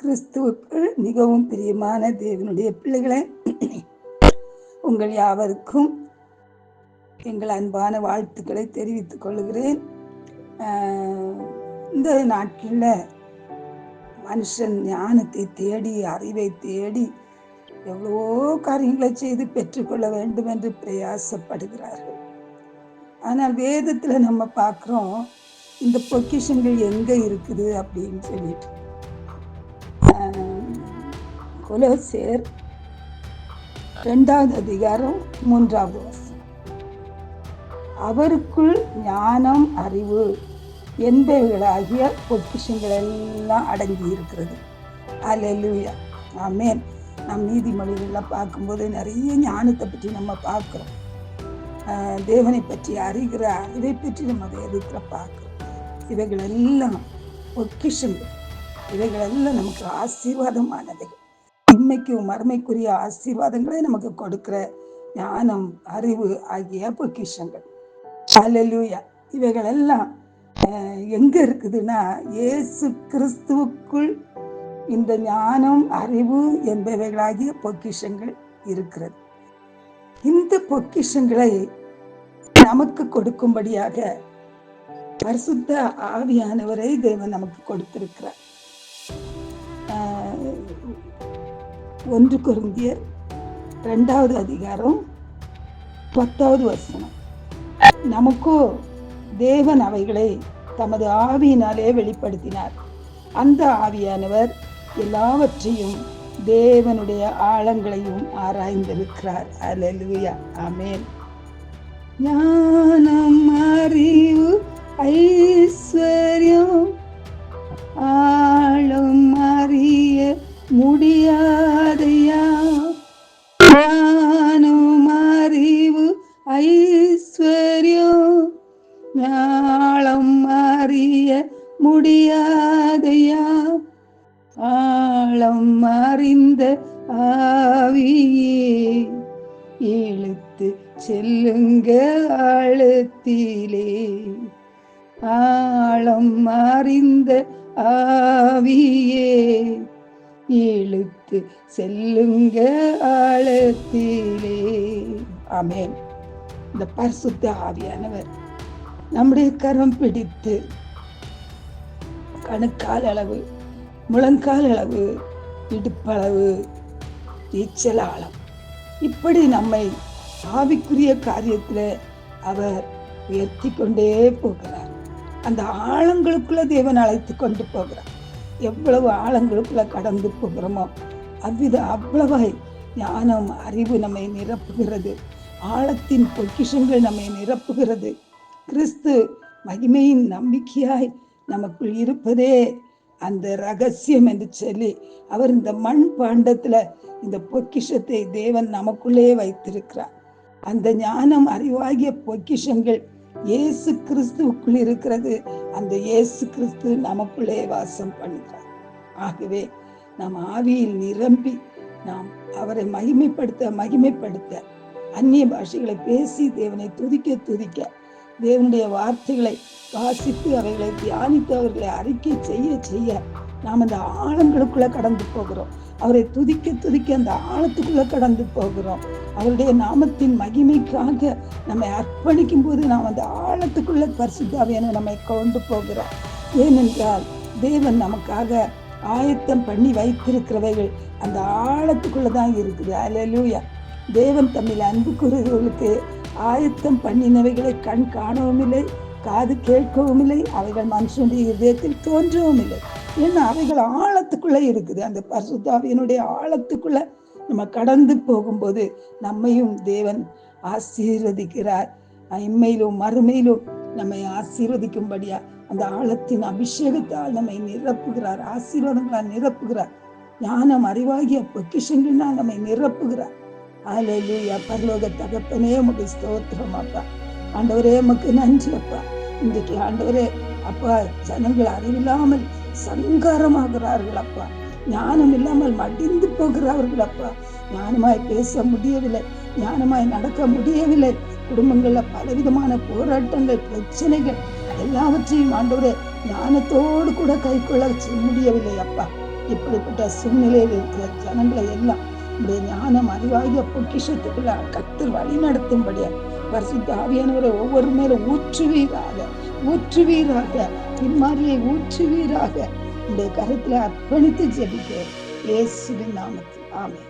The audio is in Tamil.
கிறிஸ்துவுக்குள் மிகவும் பிரியமான தேவனுடைய பிள்ளைகளை உங்கள் யாவருக்கும் எங்கள் அன்பான வாழ்த்துக்களை தெரிவித்துக் கொள்கிறேன். இந்த நாட்டில் மனுஷன் ஞானத்தை தேடி அறிவை தேடி எவ்வளவோ காரியங்களை செய்து பெற்றுக்கொள்ள வேண்டும் என்று பிரயாசப்படுகிறார்கள். ஆனால் வேதத்தில் நம்ம பார்க்குறோம் இந்த பொக்கிஷன்கள் எங்கே இருக்குது அப்படின்னு சொல்லிட்டு. கொலோசேர் ரெண்டாவது அதிகாரம் மூன்றாவது வசனம். அவருக்குள் ஞானம் அறிவு என்பவைகளாகிய பொக்கிஷங்கள் எல்லாம் அடங்கி இருக்கிறது அலலுயா ஆமேன் நம் நீதிமொழிகள்லாம் பார்க்கும்போது நிறைய ஞானத்தை பற்றி நம்ம பார்க்குறோம். தேவனை பற்றி அறிகிற அறிவை பற்றி நம்ம வேதத்தில் பார்க்குறோம். இவைகள் எல்லாம் பொக்கிஷங்கள். இவைகள் எல்லாம் நமக்கு ஆசீர்வாதமானவைகள். இன்மைக்கும் மறுமைக்குரிய ஆசீர்வாதங்களை நமக்கு கொடுக்கிற ஞானம் அறிவு ஆகிய பொக்கிஷங்கள். அலலூயா இவைகள் எல்லாம் எங்க இருக்குதுன்னா இயேசு கிறிஸ்துவுக்குள் இந்த ஞானம் அறிவு என்பவைகளாகிய பொக்கிஷங்கள் இருக்கிறது. இந்த பொக்கிஷங்களை நமக்கு கொடுக்கும்படியாக பரிசுத்த ஆவியானவரை தேவன் நமக்கு கொடுத்திருக்கிறார். ஆஹ் ஒன்று குருந்தியர் ரெண்டாவது அதிகாரம் பத்தாவது வசனம். நமக்கோ தேவன் அவைகளை தமது ஆவியினாலே வெளிப்படுத்தினார். அந்த ஆவியானவர் எல்லாவற்றையும் தேவனுடைய ஆழங்களையும் ஆராய்ந்திருக்கிறார். அலலுயா ஆமென் ஞானம் அறிவு ஐஸ்வர்யம் ஞானம் அறிய முடியாதையா? ஆழம் அறிந்த ஆவியே இழுத்து செல்லுங்க ஆழத்திலே. ஆழம் அறிந்த ஆவியே இழுத்து செல்லுங்க ஆழத்திலே. ஆமென். இந்த பரிசுத்த ஆவியானவர் நம்முடைய கரம் பிடித்து கணுக்கால் அளவு முழங்கால் அளவு இடுப்பளவு நீச்சல் ஆழம். இப்படி நம்மை ஆவிக்குரிய காரியத்தில் அவர் உயர்த்தி கொண்டே போகிறார். அந்த ஆழங்களுக்குள்ள தேவன் அழைத்து கொண்டு போகிறார். எவ்வளவு ஆழங்களுக்குள்ள கடந்து போகிறோமோ அவ்வித அவ்வளவாய் ஞானம் அறிவு நம்மை நிரப்புகிறது. ஆழத்தின் பொக்கிஷங்கள் நம்மை நிரப்புகிறது. கிறிஸ்து மகிமையின் நம்பிக்கையாய் நமக்குள் இருப்பதே அந்த ரகசியம் என்று சொல்லி அவர் இந்த மண் பாண்டத்துல இந்த பொக்கிஷத்தை தேவன் நமக்குள்ளே வைத்திருக்கிறார். அந்த ஞானம் அறிவாகிய பொக்கிஷங்கள் இயேசு கிறிஸ்துவுக்குள் இருக்கிறது. அந்த இயேசு கிறிஸ்து நமக்குள்ளே வாசம் பண்ணுகிறார். ஆகவே நாம் ஆவியில் நிரம்பி நாம் அவரை மகிமைப்படுத்த மகிமைப்படுத்த அந்நிய பாஷைகளை பேசி தேவனை துதிக்க துதிக்க தேவனுடைய வார்த்தைகளை வாசித்து அவைகளை தியானித்து அவர்களை அறிக்கை செய்ய செய்ய நாம் அந்த ஆழங்களுக்குள்ளே கடந்து போகிறோம். அவரை துதிக்க துதிக்க அந்த ஆழத்துக்குள்ளே கடந்து போகிறோம். அவருடைய நாமத்தின் மகிமைக்காக நம்மை அர்ப்பணிக்கும் போது நாம் அந்த ஆழத்துக்குள்ளே பரிசுத்தாவியான நம்மை கொண்டு போகிறோம். ஏனென்றால் தேவன் நமக்காக ஆயத்தம் பண்ணி வைத்திருக்கிறவைகள் அந்த ஆழத்துக்குள்ளே தான் இருக்குது. அலலூயா தேவன் தம்மில் அன்பு கூறுகிறவர்களுக்கு ஆயத்தம் பண்ணினவைகளை கண் காணவும் இல்லை காது கேட்கவும் இல்லை அவைகள் மனுஷனுடைய இதயத்தில் தோன்றவும் இல்லை ஏன்னா அவைகள் ஆழத்துக்குள்ளே இருக்குது. அந்த பரிசுத்தாவியனுடைய ஆழத்துக்குள்ள நம்ம கடந்து போகும்போது நம்மையும் தேவன் ஆசீர்வதிக்கிறார். இம்மையிலும் மறுமையிலும் நம்மை ஆசீர்வதிக்கும்படியா அந்த ஆழத்தின் அபிஷேகத்தால் நம்மை நிரப்புகிறார் ஆசீர்வாதங்களால் நிரப்புகிறார். ஞானம் அறிவாகிய பொக்கிஷங்கள்னால் நம்மை நிரப்புகிறார். ஆலையிலூயா பரலோக தகப்பனே உமக்கு ஸ்தோத்திரம் அப்பா. ஆண்டவரே உமக்கு நன்றி அப்பா. இன்றைக்கு ஆண்டவரே அப்பா ஜனங்கள் அறிவில்லாமல் சங்காரமாகிறார்கள் அப்பா. ஞானம் இல்லாமல் மடிந்து போகிறார்கள் அப்பா. ஞானமாய் பேச முடியவில்லை. ஞானமாய் நடக்க முடியவில்லை. குடும்பங்கள்ல பலவிதமான போராட்டங்கள் பிரச்சனைகள் எல்லாவற்றையும் ஆண்டவரே ஞானத்தோடு கூட கை கொள்ள முடியவில்லை அப்பா. இப்படிப்பட்ட சூழ்நிலையில் இருக்கிற ஜனங்களை எல்லாம் உடைய ஞானம் அறிவாகிய பொக்கிஷத்துக்குள்ள கத்தர் வழி நடத்தும்படியா பரிசுத்த ஆவியானவரை ஒவ்வொரு மேல ஊற்றுவீராக ஊற்றுவீராக பின்மாரியை ஊற்றுவீராக இந்த கருத்துல அர்ப்பணித்து ஜெபிக்கிறேன் இயேசுவின் நாமத்தில் ஆமே